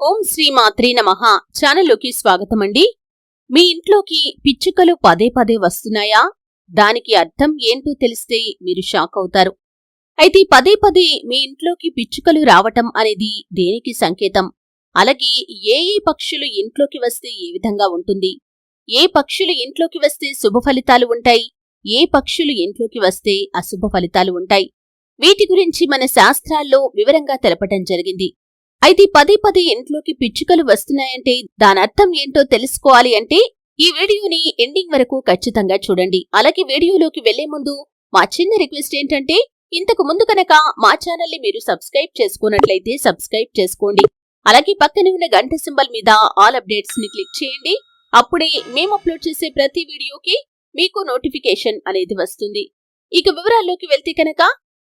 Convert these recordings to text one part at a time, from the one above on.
ఓం శ్రీ మాత్రే నమః. ఛానల్లోకి స్వాగతం అండి మీ ఇంట్లోకి పిచ్చుకలు పదే పదే వస్తున్నాయా? దానికి అర్థం ఏంటో తెలిస్తే మీరు షాక్ అవుతారు. అయితే పదే పదే మీ ఇంట్లోకి పిచ్చుకలు రావటం అనేది దేనికి సంకేతం? అలాగే ఏ ఏ పక్షులు ఇంట్లోకి వస్తే ఏ విధంగా ఉంటుంది? ఏ పక్షులు ఇంట్లోకి వస్తే శుభ ఫలితాలు ఉంటాయి? ఏ పక్షులు ఇంట్లోకి వస్తే అశుభ ఫలితాలు ఉంటాయి? వీటి గురించి మన శాస్త్రాల్లో వివరంగా తెలపటం జరిగింది. అయితే పదే పదే ఇంట్లోకి పిచ్చుకలు వస్తున్నాయంటే దానర్థం ఏంటో తెలుసుకోవాలి అంటే ఈ వీడియోని ఎండింగ్ వరకు ఖచ్చితంగా చూడండి. అలాగే వీడియోలోకి వెళ్ళే ముందు మా చిన్న రిక్వెస్ట్ ఏంటంటే ఇంతకు ముందు కనుక మా ఛానల్ని మీరు సబ్స్క్రైబ్ చేసుకున్నట్లయితే సబ్స్క్రైబ్ చేసుకోండి. అలాగే పక్కనే ఉన్న గంట సింబల్ మీద ఆల్ అప్డేట్స్ని క్లిక్ చేయండి. అప్పుడే మేము అప్లోడ్ చేసే ప్రతి వీడియోకి మీకు నోటిఫికేషన్ అనేది వస్తుంది. ఇక వివరాల్లోకి వెళ్తే కనుక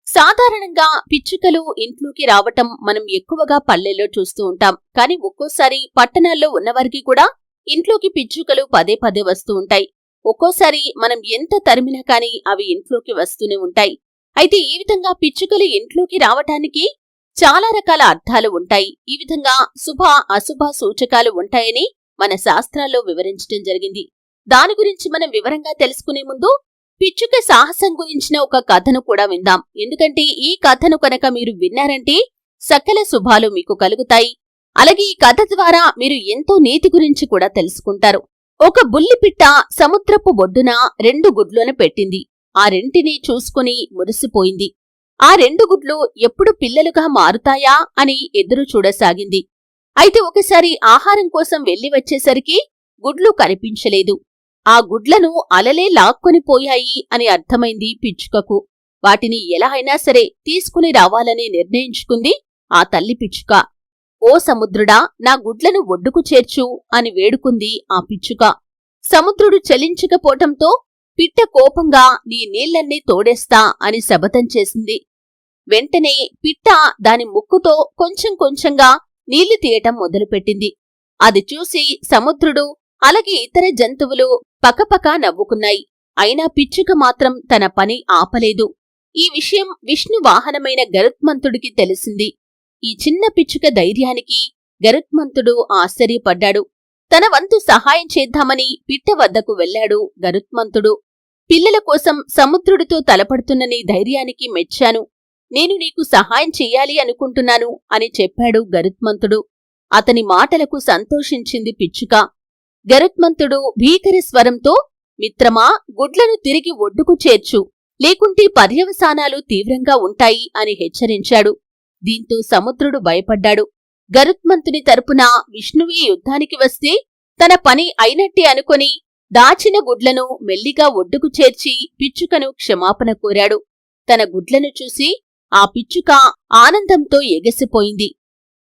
సాధారణంగా పిచ్చుకలు ఇంట్లోకి రావటం మనం ఎక్కువగా పల్లెల్లో చూస్తూ ఉంటాం. కానీ ఒక్కోసారి పట్టణాల్లో ఉన్నవారికి కూడా ఇంట్లోకి పిచ్చుకలు పదే పదే వస్తూ ఉంటాయి. ఒక్కోసారి మనం ఎంత తరిమినా కానీ అవి ఇంట్లోకి వస్తూనే ఉంటాయి. అయితే ఈ విధంగా పిచ్చుకలు ఇంట్లోకి రావటానికి చాలా రకాల అర్థాలు ఉంటాయి. ఈ విధంగా శుభ అశుభ సూచకాలు ఉంటాయని మన శాస్త్రాల్లో వివరించడం జరిగింది. దాని గురించి మనం వివరంగా తెలుసుకునే ముందు పిచ్చుక సాహసం గురించిన ఒక కథను కూడా విందాం. ఎందుకంటే ఈ కథను కనుక మీరు విన్నారంటే సకల శుభాలు మీకు కలుగుతాయి. అలాగే ఈ కథ ద్వారా మీరు ఎంతో నీతి గురించి కూడా తెలుసుకుంటారు. ఒక బుల్లిపిట్ట సముద్రపు ఒడ్డున రెండు గుడ్లను పెట్టింది. ఆ రెంటిని చూసుకుని మురిసిపోయింది. ఆ రెండు గుడ్లు ఎప్పుడు పిల్లలుగా మారుతాయా అని ఎదురు చూడసాగింది. అయితే ఒకసారి ఆహారం కోసం వెళ్ళి వచ్చేసరికి గుడ్లు కనిపించలేదు. ఆ గుడ్లను అలలే లాక్కొని పోయాయి అని అర్థమైంది పిచ్చుకకు. వాటిని ఎలా అయినా సరే తీసుకుని రావాలని నిర్ణయించుకుంది ఆ తల్లి పిచ్చుక. ఓ సముద్రుడా నా గుడ్లను ఒడ్డుకు చేర్చు అని వేడుకుంది ఆ పిచ్చుక. సముద్రుడు చలించకపోవటంతో పిట్ట కోపంగా నీ నీళ్ళన్నీ తోడేస్తా అని శపథం చేసింది. వెంటనే పిట్ట దాని ముక్కుతో కొంచెం కొంచెంగా నీళ్ళు తీయటం మొదలుపెట్టింది. అది చూసి సముద్రుడు అలాగే ఇతర జంతువులు పకపక నవ్వుకున్నాయి. అయినా పిచ్చుక మాత్రం తన పని ఆపలేదు. ఈ విషయం విష్ణు వాహనమైన గరుత్మంతుడికి తెలిసింది. ఈ చిన్న పిచ్చుక ధైర్యానికి గరుత్మంతుడు ఆశ్చర్యపడ్డాడు. తన వంతు సహాయం చేద్దామని పిట్ట వద్దకు వెళ్ళాడు గరుత్మంతుడు. పిల్లల కోసం సముద్రుడితో తలపడుతున్న నీ ధైర్యానికి మెచ్చాను. నేను నీకు సహాయం చెయ్యాలి అనుకుంటున్నాను అని చెప్పాడు గరుత్మంతుడు. అతని మాటలకు సంతోషించింది పిచ్చుక. గరుత్మంతుడు భీకర స్వరంతో మిత్రమా గుడ్లను తిరిగి ఒడ్డుకు చేర్చు. లేకుంటే పర్యవసానాలు తీవ్రంగా ఉంటాయి అని హెచ్చరించాడు. దీంతో సముద్రుడు భయపడ్డాడు. గరుత్మంతుని తరపున విష్ణువే యుద్ధానికి వస్తే తన పని అయినట్టే అనుకొని దాచిన గుడ్లను మెల్లిగా ఒడ్డుకు చేర్చి పిచ్చుకను క్షమాపణ కోరాడు. తన గుడ్లను చూసి ఆ పిచ్చుక ఆనందంతో ఎగసిపోయింది.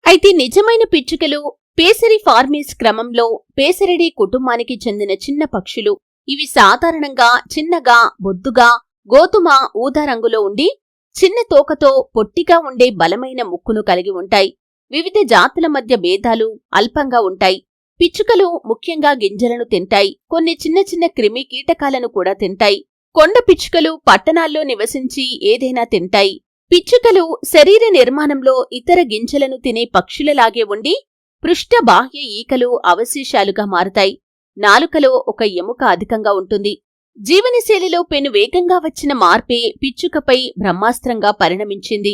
అయితే నిజమైన పిచ్చుకలు పేసరి ఫార్మీస్ క్రమంలో పేసరిడి కుటుంబానికి చెందిన చిన్న పక్షులు. ఇవి సాధారణంగా చిన్నగా బొద్దుగా గోధుమ ఊదా రంగులో ఉండి చిన్న తోకతో పొట్టిగా ఉండే బలమైన ముక్కును కలిగి ఉంటాయి. వివిధ జాతుల మధ్య భేదాలు అల్పంగా ఉంటాయి. పిచ్చుకలు ముఖ్యంగా గింజలను తింటాయి. కొన్ని చిన్న చిన్న క్రిమి కీటకాలను కూడా తింటాయి. కొండ పిచ్చుకలు పట్టణాల్లో నివసించి ఏదైనా తింటాయి. పిచ్చుకలు శరీర నిర్మాణంలో ఇతర గింజలను తినే పక్షులలాగే ఉండి పృష్ఠ బాహ్య ఈకలు అవశేషాలుగా మారుతాయి. నాలుకలో ఒక ఎముక అధికంగా ఉంటుంది. జీవనశైలిలో పెను వేగంగా వచ్చిన మార్పే పిచ్చుకపై బ్రహ్మాస్త్రంగా పరిణమించింది.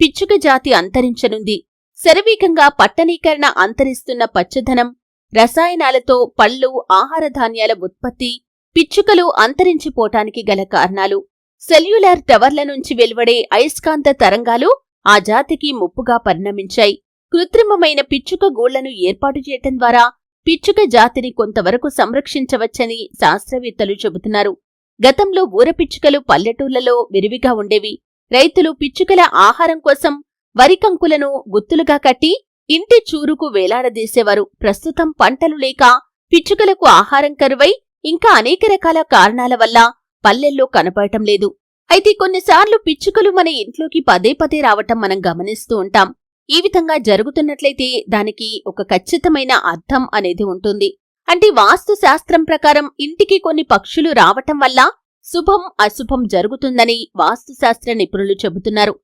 పిచ్చుక జాతి అంతరించనుంది. శరవేగంగా పట్టణీకరణ అంతరిస్తున్న పచ్చదనం రసాయనాలతో పళ్ళు ఆహార ధాన్యాల ఉత్పత్తి పిచ్చుకలు అంతరించిపోటానికి గల కారణాలు. సెల్యులార్ టవర్ల నుంచి వెలువడే అయస్కాంత తరంగాలు ఆ జాతికి ముప్పుగా పరిణమించాయి. కృత్రిమమైన పిచ్చుక గూళ్ళను ఏర్పాటు చేయటం ద్వారా పిచ్చుక జాతిని కొంతవరకు సంరక్షించవచ్చని శాస్త్రవేత్తలు చెబుతున్నారు. గతంలో ఊరపిచ్చుకలు పల్లెటూళ్ళలో విరివిగా ఉండేవి. రైతులు పిచ్చుకల ఆహారం కోసం వరికంకులను గుత్తులుగా కట్టి ఇంటి చూరుకు వేలాడదీసేవారు. ప్రస్తుతం పంటలు లేక పిచ్చుకలకు ఆహారం కరువై ఇంకా అనేక రకాల కారణాల వల్ల పల్లెల్లో కనపడటం లేదు. అయితే కొన్నిసార్లు పిచ్చుకలు మన ఇంట్లోకి పదే పదే రావటం మనం గమనిస్తూ ఉంటాం. ఈ విధంగా జరుగుతున్నట్లయితే దానికి ఒక ఖచ్చితమైన అర్థం అనేది ఉంటుంది. అంటే వాస్తు శాస్త్రం ప్రకారం ఇంటికి కొన్ని పక్షులు రావటం వల్ల శుభం అశుభం జరుగుతుందని వాస్తుశాస్త్ర నిపుణులు చెబుతున్నారు.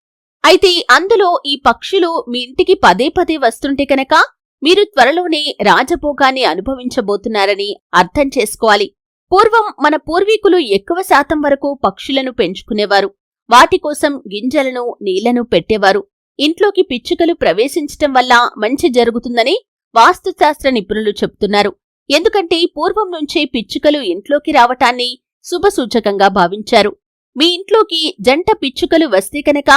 అయితే అందులో ఈ పక్షులు మీ ఇంటికి పదే పదే వస్తుంటే కనుక మీరు త్వరలోనే రాజభోగాన్ని అనుభవించబోతున్నారని అర్థం చేసుకోవాలి. పూర్వం మన పూర్వీకులు ఎక్కువ శాతం వరకు పక్షులను పెంచుకునేవారు. వాటి కోసం గింజలను నీళ్ళను పెట్టేవారు. ఇంట్లోకి పిచ్చుకలు ప్రవేశించటం వల్ల మంచి జరుగుతుందని వాస్తుశాస్త్ర నిపుణులు చెబుతున్నారు. ఎందుకంటే పూర్వం నుంచే పిచ్చుకలు ఇంట్లోకి రావటాన్ని శుభసూచకంగా భావించారు. మీ ఇంట్లోకి జంట పిచ్చుకలు వస్తే కనుక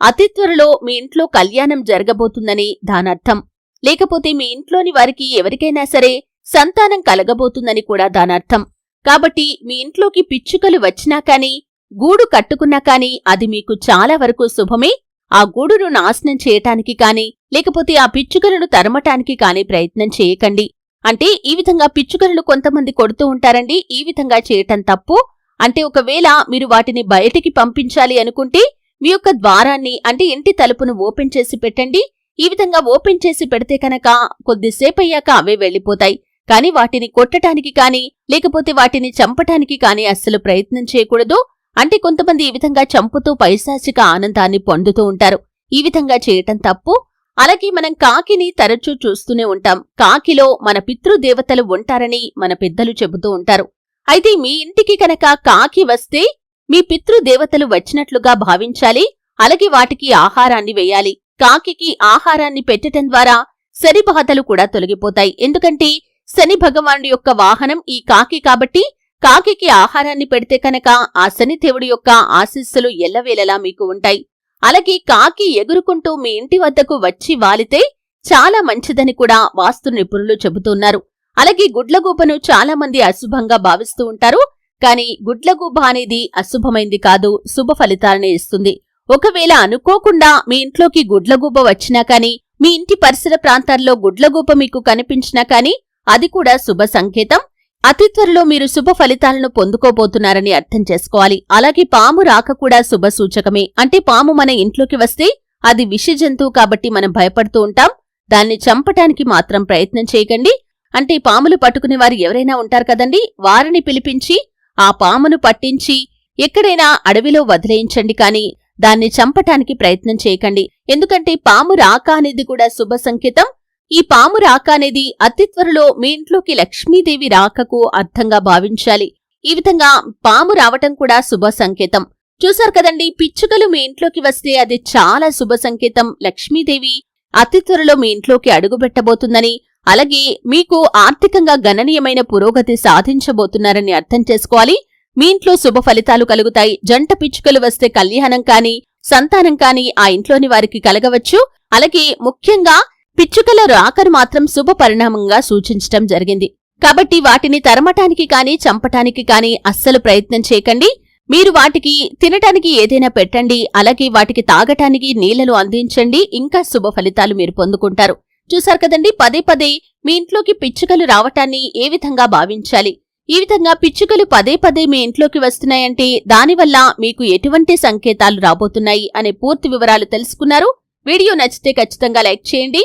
అతి త్వరలో మీ ఇంట్లో కళ్యాణం జరగబోతుందని దానర్థం. లేకపోతే మీ ఇంట్లోని వారికి ఎవరికైనా సరే సంతానం కలగబోతుందని కూడా దానర్థం. కాబట్టి మీ ఇంట్లోకి పిచ్చుకలు వచ్చినా కానీ గూడు కట్టుకున్నా కాని అది మీకు చాలా వరకు శుభమే. ఆ గూడును నాశనం చేయటానికి కాని లేకపోతే ఆ పిచ్చుకలను తరమటానికి కాని ప్రయత్నం చేయకండి. అంటే ఈ విధంగా పిచ్చుకలను కొంతమంది కొడుతూ ఉంటారండి. ఈ విధంగా చేయటం తప్పు. అంటే ఒకవేళ మీరు వాటిని బయటికి పంపించాలి అనుకుంటే మీ యొక్క ద్వారాన్ని అంటే ఇంటి తలుపును ఓపెన్ చేసి పెట్టండి. ఈ విధంగా ఓపెన్ చేసి పెడితే కనుక కొద్దిసేపయ్యాక అవే వెళ్ళిపోతాయి కాని వాటిని కొట్టటానికి కాని లేకపోతే వాటిని చంపటానికి కాని అస్సలు ప్రయత్నం చేయకూడదు. అంటే కొంతమంది ఈ విధంగా చంపుతూ పైశాచిక ఆనందాన్ని పొందుతూ ఉంటారు. ఈ విధంగా చేయటం తప్పు. అలాగే మనం కాకిని తరచూ చూస్తూనే ఉంటాం. కాకిలో మన పితృదేవతలు ఉంటారని మన పెద్దలు చెబుతూ ఉంటారు. అయితే మీ ఇంటికి కనుక కాకి వస్తే మీ పితృదేవతలు వచ్చినట్లుగా భావించాలి. అలాగే వాటికి ఆహారాన్ని వేయాలి. కాకికి ఆహారాన్ని పెట్టటం ద్వారా శని బాధలు కూడా తొలగిపోతాయి. ఎందుకంటే శని భగవానుడి యొక్క వాహనం ఈ కాకి కాబట్టి కాకికి ఆహారాన్ని పెడితే కనుక ఆ శనిదేవుడి యొక్క ఆశీస్సులు ఎల్లవేళలా మీకు ఉంటాయి. అలాగే కాకి ఎగురుకుంటూ మీ ఇంటి వద్దకు వచ్చి వాలితే చాలా మంచిదని కూడా వాస్తు నిపుణులు చెబుతున్నారు. అలాగే గుడ్లగూబను చాలా మంది అశుభంగా భావిస్తూ ఉంటారు. కానీ గుడ్లగూబ అనేది అశుభమైంది కాదు శుభ ఫలితాలనే ఇస్తుంది. ఒకవేళ అనుకోకుండా మీ ఇంట్లోకి గుడ్లగూబ వచ్చినా కాని మీ ఇంటి పరిసర ప్రాంతాల్లో గుడ్లగూబ మీకు కనిపించినా కాని అది కూడా శుభ సంకేతం. అతి త్వరలో మీరు శుభ ఫలితాలను పొందుకోబోతున్నారని అర్థం చేసుకోవాలి. అలాగే పాము రాక కూడా శుభ సూచకమే. అంటే పాము మన ఇంట్లోకి వస్తే అది విష జంతువు కాబట్టి మనం భయపడుతూ ఉంటాం. దాన్ని చంపటానికి మాత్రం ప్రయత్నం చేయకండి. అంటే పాములు పట్టుకునే వారు ఎవరైనా ఉంటారు కదండి? వారిని పిలిపించి ఆ పామును పట్టించి ఎక్కడైనా అడవిలో వదిలేయించండి కాని దాన్ని చంపటానికి ప్రయత్నం చేయకండి. ఎందుకంటే పాము రాక అనేది కూడా శుభ సంకేతం. ఈ పాము రాక అనేది అతి త్వరలో మీ ఇంట్లోకి లక్ష్మీదేవి రాకకు అర్థంగా భావించాలి. ఈ విధంగా పాము రావటం కూడా శుభ సంకేతం. చూశారు కదండి పిచ్చుకలు మీ ఇంట్లోకి వస్తే అది చాలా శుభ సంకేతం. లక్ష్మీదేవి అతి త్వరలో మీ ఇంట్లోకి అడుగుపెట్టబోతుందని అలాగే మీకు ఆర్థికంగా గణనీయమైన పురోగతి సాధించబోతున్నారని అర్థం చేసుకోవాలి. మీ ఇంట్లో శుభ ఫలితాలు కలుగుతాయి. జంట పిచ్చుకలు వస్తే కళ్యాణం కాని సంతానం కాని ఆ ఇంట్లోని వారికి కలగవచ్చు. అలాగే ముఖ్యంగా పిచ్చుకల రాకరు మాత్రం శుభ పరిణామంగా సూచించటం జరిగింది. కాబట్టి వాటిని తరమటానికి కాని చంపటానికి కాని అస్సలు ప్రయత్నం చేయకండి. మీరు వాటికి తినటానికి ఏదైనా పెట్టండి. అలాగే వాటికి తాగటానికి నీళ్ళను అందించండి. ఇంకా శుభ ఫలితాలు మీరు పొందుకుంటారు. చూశారు కదండి? పదే పదే మీ ఇంట్లోకి పిచ్చుకలు రావటాన్ని ఏ విధంగా భావించాలి? ఈ విధంగా పిచ్చుకలు పదే పదే మీ ఇంట్లోకి వస్తున్నాయంటే దానివల్ల మీకు ఎటువంటి సంకేతాలు రాబోతున్నాయి? అనే పూర్తి వివరాలు తెలుసుకున్నారు. వీడియో నచ్చితే ఖచ్చితంగా లైక్ చేయండి.